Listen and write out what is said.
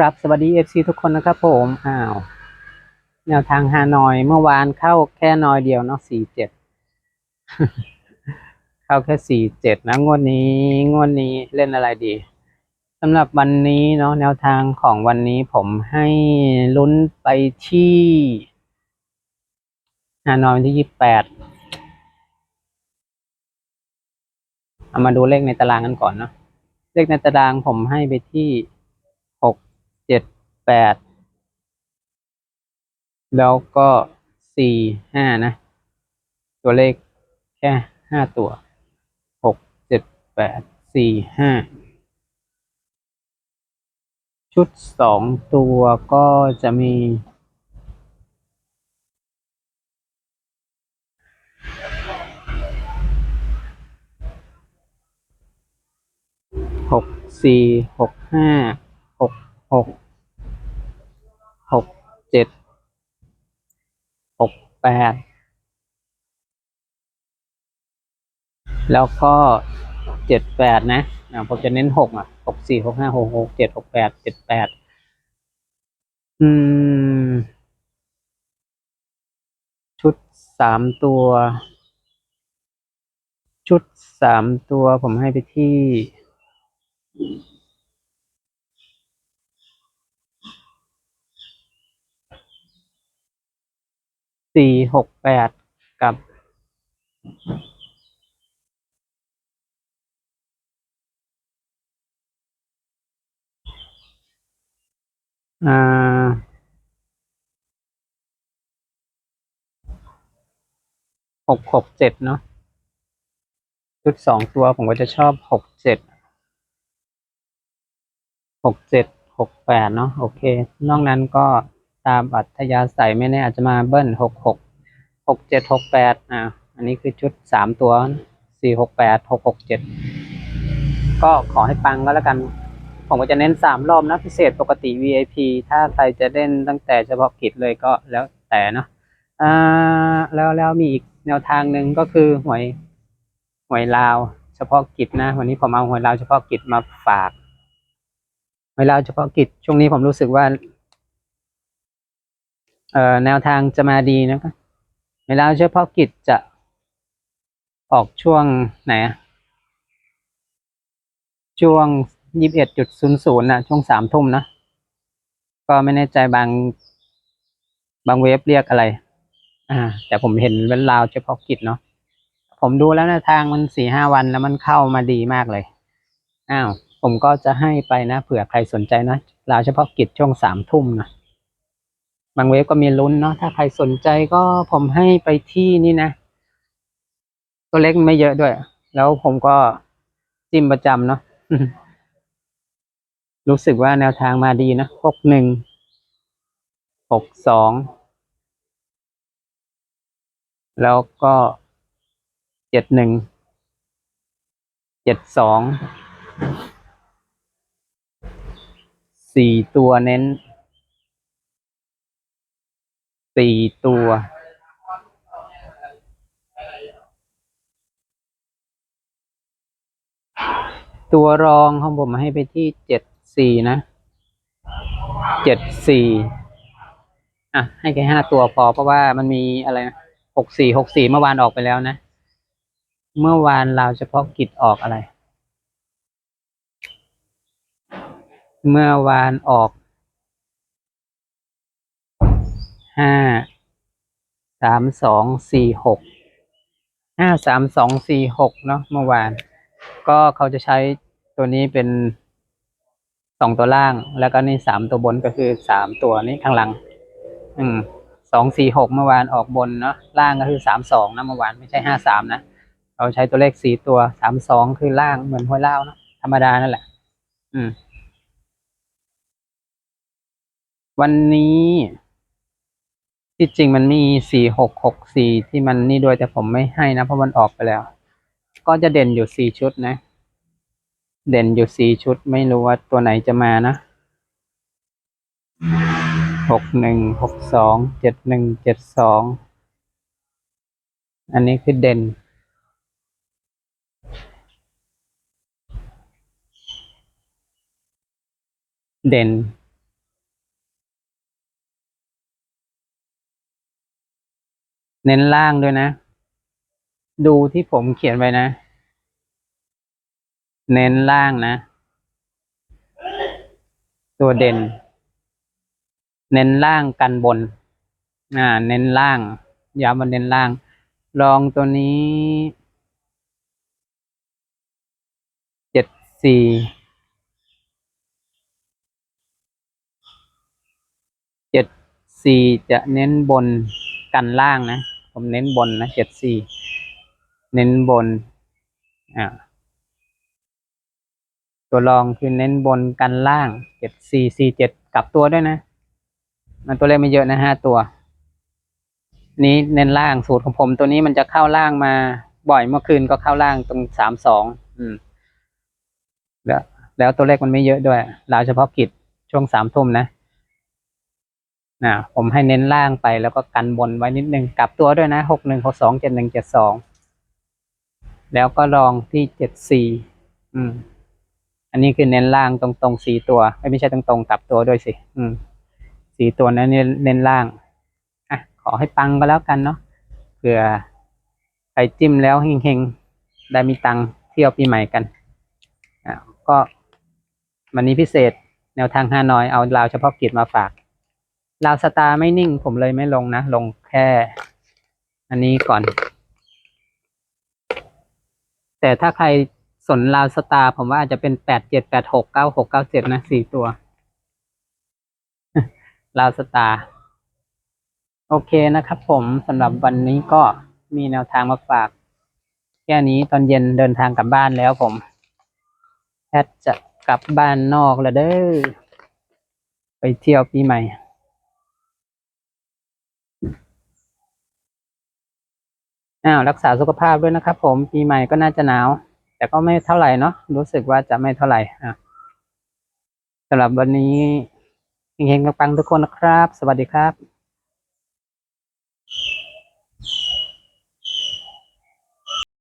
ครับสวัสดีเอฟซีทุกคนนะครับผมอ้าวแนวทางฮานอยเมื่อวานเข้าแค่นอยเดียวเนาะสี่เจ็ดเข้าแค่สี่เจ็ดนะงวดนี้งวดนี้เล่นอะไรดีสำหรับวันนี้เนาะแนวทางของวันนี้ผมให้ลุ้นไปที่ฮานอยวันที่ยี่สิบแปดเอามาดูเลขในตารางกันก่อนเนาะเลขในตารางผมให้ไปที่ แปดแล้วก็สี่ห้านะ ตัวเลขแค่ห้าตัวหกเจ็ดแปดสี่ห้าชุดสองตัวก็จะมีหกสี่หกห้าหกหก เจ็ดหกแปดแล้วก็เจ็ดแปดนะอ่าผมจะเน้นหกอะหกสี่หกห้าหกหกเจ็ดหกแปดเจ็ดแปดอืม ชุดสามตัว ชุดสามตัวผมให้ไปที่ สี่หกแปดกับอ่าหกหกเจ็ดเนาะชุดสองตัวผมก็จะชอบหกเจ็ดหกเจ็ดหกแปดเนาะโอเค นอกนั้นก็ ตามอัธยาศัยไม่แน่อาจจะมาเบิ้ลหกหกหกเจ็ดหกแปดอ่าอันนี้คือชุดสามตัวสี่หกแปดหกหกเจ็ดก็ขอให้ปังก็แล้วกัน ผมก็จะเน้นสามรอบนะพิเศษปกติ VIP ถ้าใครจะเล่นตั้งแต่เฉพาะกิจเลยก็แล้วแต่เนาะอ่าแล้วแล้วมีอีกแนวทางหนึ่งก็คือหวยหวยลาวเฉพาะกิจนะ วันนี้ผมเอาหวยลาวเฉพาะกิจมาฝากหวยลาวเฉพาะกิจช่วงนี้ผมรู้สึกว่า แนวทางจะมาดีนะครับหวลาวเฉพาะกิจจะออกช่วงไหนอะช่วงยี่สิบเอ็ดจุดศูนย์ศูนย์นะช่วงสามทุ่มนะ ก็ไม่แน่ใจบาง บางเว็บเรียกอะไร อ่า แต่ผมเห็นเป็นลาวเฉพาะกิจเนาะผมดูแล้วนวทางมันสี่ห้าวันแล้วมันเข้ามาดีมากเลย อ้าว ผมก็จะให้ไปนะเผื่อใครสนใจนะลาวเฉพาะกิจช่วงสามทุ่มนะ บางเว็บก็มีลุ้นเนาะถ้าใครสนใจก็ผมให้ไปที่นี่นะ ตัวเล็กไม่เยอะด้วย แล้วผมก็จิ้มประจำเนาะรู้สึกว่าแนวทางมาดีนะหกหนึ่งหกสองแล้วก็เจ็ดหนึ่งเจ็ดสองสี่ตัวเน้น สี่ตัว ตัวรองของผมให้ไปที่เจ็ดสี่นะเจ็ดสี่อะ ให้แค่ห้าตัวพอเพราะว่ามันมีอะไรนะหกสี่หกสี่เมื่อวานออกไปแล้วนะ เมื่อวานเราเฉพาะกิจออกอะไร เมื่อวานออก ห้าสามสองสี่หกห้าสามสองสี่หกเนาะเมื่อวาน ก็เขาจะใช้ตัวนี้เป็นสองตัวล่าง แล้วก็นี่สามตัวบนก็คือสามตัวนี้ข้างหลัง อืมสองสี่หกเมื่อวานออกบนเนาะล่างก็คือสามสองนะเมื่อวานไม่ใช่ห้าสามนะเราใช้ตัวเลขสี่ตัวสามสองคือล่างเหมือนห้วยเล่าเนาะธรรมดานั่นแหละ อืม วันนี้ ที่จริงมันมีสี่หกหกสี่ที่มันนี่ด้วยแต่ผมไม่ให้นะเพราะมันออกไปแล้ว ก็จะเด่นอยู่สี่ชุดนะ เด่นอยู่สี่ชุดไม่รู้ว่าตัวไหนจะมานะหกหนึ่งหกสองเจ็ดหนึ่งเจ็ดสองอันนี้คือเด่น เด่น เน้นล่างด้วยนะ ดูที่ผมเขียนไว้นะ เน้นล่างนะ ตัวเด่น เน้นล่างกันบน อ่า เน้นล่างย้ำว่าเน้นล่าง ลองตัวนี้เจ็ดสี่เจ็ดสี่จะเน้นบนกันล่างนะ ผมเน้นบนนะเจ็ดสี่เน้นบน อ่า ตัวรองคือเน้นบนกันล่างเจ็ดสี่สี่เจ็ดกลับตัวด้วยนะ มันตัวเลขไม่เยอะนะห้าตัว นี้เน้นล่างสูตรของผมตัวนี้มันจะเข้าล่างมาบ่อยเมื่อคืนก็เข้าล่างตรงสามสองอืม แล้วแล้วตัวเลขมันไม่เยอะด้วยราวเฉพาะกิจช่วงสามทุ่มนะ นะผมให้เน้นล่างไปแล้วก็กันบนไว้นิดนึงกลับตัวด้วยนะหกหนึ่งหกสองเจ็ดหนึ่งเจ็ดสองแล้วก็ลองที่เจ็ดสี่อืม อันนี้คือเน้นล่างตรงตรงสี่ตัวไม่ไม่ใช่ตรงตรงกลับตัวด้วยสิ อืมสี่ตัวนั้นเน้นล่างอะขอให้ปังก็แล้วกันเนาะเผื่อใครจิ้มแล้วเฮงๆ ได้มีตังเที่ยวปีใหม่กันอะก็วันนี้พิเศษแนวทางฮานอยเอาลาวเฉพาะกิจมาฝาก ลาวสตาร์ไม่นิ่งผมเลยไม่ลงนะ ลงแค่ อันนี้ก่อน แต่ถ้าใครสนลาวสตาร์ผมว่าอาจจะเป็นแปดเจ็ดแปดหกเก้าหกเก้าเจ็ดนะสี่ตัวลาวสตาร์โอเคนะครับผมสำหรับวันนี้ก็มีแนวทางมาฝาก แค่นี้ตอนเย็นเดินทางกลับบ้านแล้วผมแพทจะกลับบ้านนอกแล้วเด้อไปเที่ยวปีใหม่ อ้าวรักษาสุขภาพด้วยนะครับผมปีใหม่ก็น่าจะหนาว แต่ก็ไม่เท่าไหร่เนาะรู้สึกว่าจะไม่เท่าไหร่อะสำหรับวันนี้เฮงๆปังๆทุกคนนะครับ สวัสดีครับ